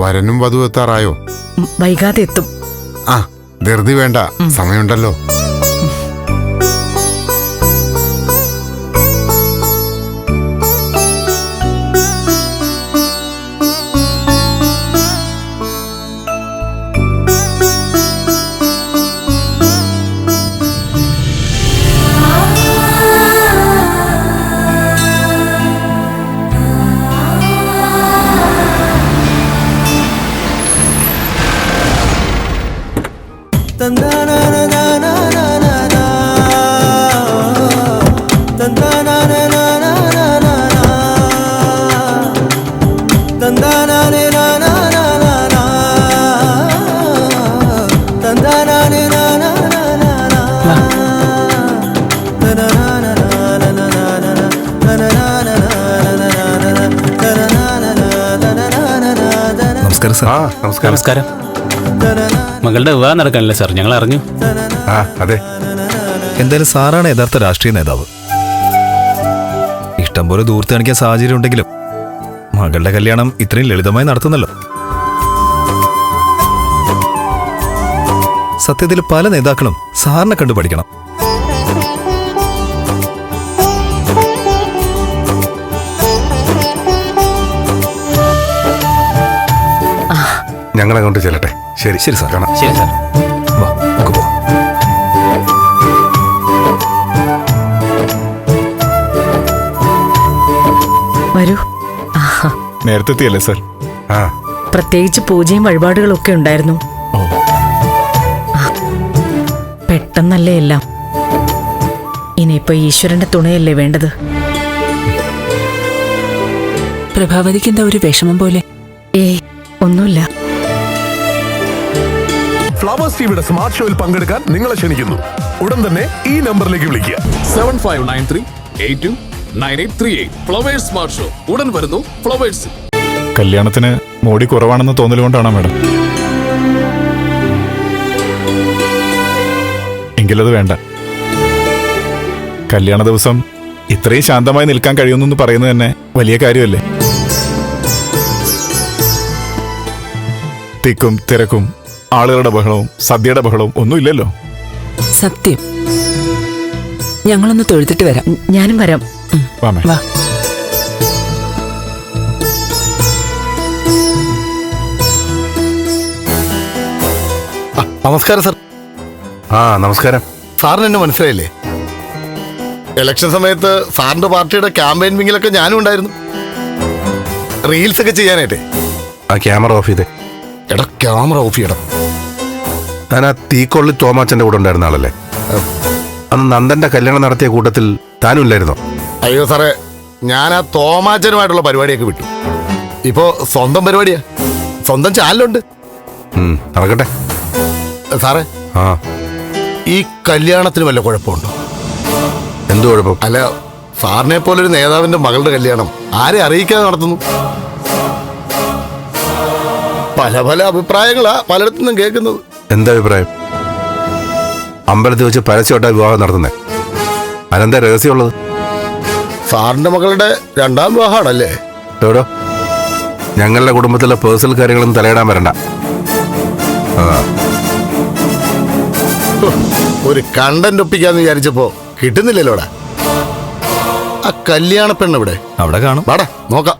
വരനും വധു എത്താറായോ? വൈകാതെ എത്തും. ആ ധൃതി വേണ്ട. സമയമുണ്ടല്ലോ. നമസ്കാരം സാർ. ആ നമസ്കാരം. നമസ്കാരം. മകളുടെ വിവാഹം നടക്കാനല്ലേ സാർ? ഞങ്ങൾ അറിഞ്ഞു ആ അതെ. എന്തായാലും സാറാണ് യഥാർത്ഥ രാഷ്ട്രീയ നേതാവ്. ഇഷ്ടം പോലെ ദൂരത്ത് കാണിക്കാൻ സാഹചര്യം ഉണ്ടെങ്കിലും മകളുടെ കല്യാണം ഇത്രയും ലളിതമായി നടത്തുന്നല്ലോ. സത്യത്തിൽ പല നേതാക്കളും സാറിനെ കണ്ടു പഠിക്കണം. ഞങ്ങൾ അങ്ങോട്ട് ചെല്ലട്ടെ. ശരി. ശരി, സാർ. കാണാം. ശരി സാർ. വാ നമുക്ക് പോവാം വരൂ. ആഹാ, നേരത്തെ എത്തിയല്ലേ സാർ? ആ. പ്രത്യേകിച്ച് പൂജയും വഴിപാടുകളും ഒക്കെ ഉണ്ടായിരുന്നു ആ, പെട്ടെന്നല്ലേ എല്ലാം. ഇനിയിപ്പോ ഈശ്വരന്റെ തുണയല്ലേ വേണ്ടത്? പ്രഭാവതിക്ക് എന്താ ഒരു വിഷമം പോലെ? ഏ ഒന്നുമില്ല. ഫ്ലവേഴ്സ് ടിവിയുടെ സ്മാർട്ട് ഷോയിൽ പങ്കെടുക്കാൻ നിങ്ങളെ ക്ഷണിക്കുന്നു. ഉടൻ തന്നെ ഈ നമ്പറിലേക്ക് വിളിക്കുക. Seven five nine three eight two nine eight three eight flowers smart show ഉടൻ വരുന്നു ഫ്ലവേഴ്സ് കല്യാണത്തിന് മോടി കുറവാണെന്ന് തോന്നലുകൊണ്ടാണോ മാഡം? എങ്കിലത് വേണ്ട. കല്യാണ ദിവസം ഇത്രയും ശാന്തമായി നിൽക്കാൻ കഴിയുന്നു പറയുന്നത് തന്നെ വലിയ കാര്യമല്ലേ? തിക്കും തിരക്കും ആളുകളുടെ ബഹളവും സദ്യയുടെ ബഹളവും ഒന്നുമില്ലല്ലോ സത്യം. ഞങ്ങളൊന്ന് തൊഴുത്തിട്ട് വരാം. ഞാനും വരാം. വാ മേ വാ. നമസ്കാരം സാർ. ആ നമസ്കാരം. സാറിന് എന്നെ മനസ്സിലായില്ലേ? ഇലക്ഷൻ സമയത്ത് സാറിന്റെ പാർട്ടിയുടെ ക്യാമ്പയിൻ വിങ്ങിലൊക്കെ ഞാനും ഉണ്ടായിരുന്നു. റീൽസ് ഒക്കെ ചെയ്യാനായിട്ടെ. ആ ക്യാമറ ഓഫ് ചെയ്തേ. എടാ ക്യാമറ ഓഫ് ചെയ്യണം. താൻ ആ തീക്കൊള്ളി തോമാച്ചന്റെ കൂടെ ഉണ്ടായിരുന്ന ആളല്ലേ? അന്ന് നന്ദന്റെ കല്യാണം നടത്തിയ കൂട്ടത്തിൽ താനും ഇല്ലായിരുന്നോ? അയ്യോ സാറേ ഞാൻ ആ തോമാച്ചനുമായിട്ടുള്ള പരിപാടിയൊക്കെ വിട്ടു. ഇപ്പോ സ്വന്തം പരിപാടിയാ. സ്വന്തം ചാനലുണ്ട്. നടക്കട്ടെ. സാറേ ആ. ഈ കല്യാണത്തിന് വല്ല കുഴപ്പമുണ്ടോ? എന്ത് കുഴപ്പം? അല്ല സാറിനെ പോലെ ഒരു നേതാവിന്റെ മകളുടെ കല്യാണം ആരെ അറിയിക്കാതെ നടത്തുന്നു? പല പല അഭിപ്രായങ്ങളാ പലയിടത്തു നിന്നും കേൾക്കുന്നത്. എന്താ അഭിപ്രായം? അമ്പലത്തിൽ വെച്ച് പരസ്യമായിട്ടാ വിവാഹം നടത്തുന്നേ. അതെന്താ രഹസ്യമുള്ളത്? സാറിന്റെ മകളുടെ രണ്ടാം വിവാഹമാണല്ലേ? ടോടോ ഞങ്ങളുടെ കുടുംബത്തിലെ പേഴ്സണൽ കാര്യങ്ങളും തലയിടാൻ വരണ്ട. ഒരു കണ്ടന്റ് ഒപ്പിക്കാന്ന് വിചാരിച്ചപ്പോ കിട്ടുന്നില്ലല്ലോടാ? ആ കല്യാണ പെണ്ണ് ഇവിടെ അവിടെ കാണും. വാടാ നോക്കാം.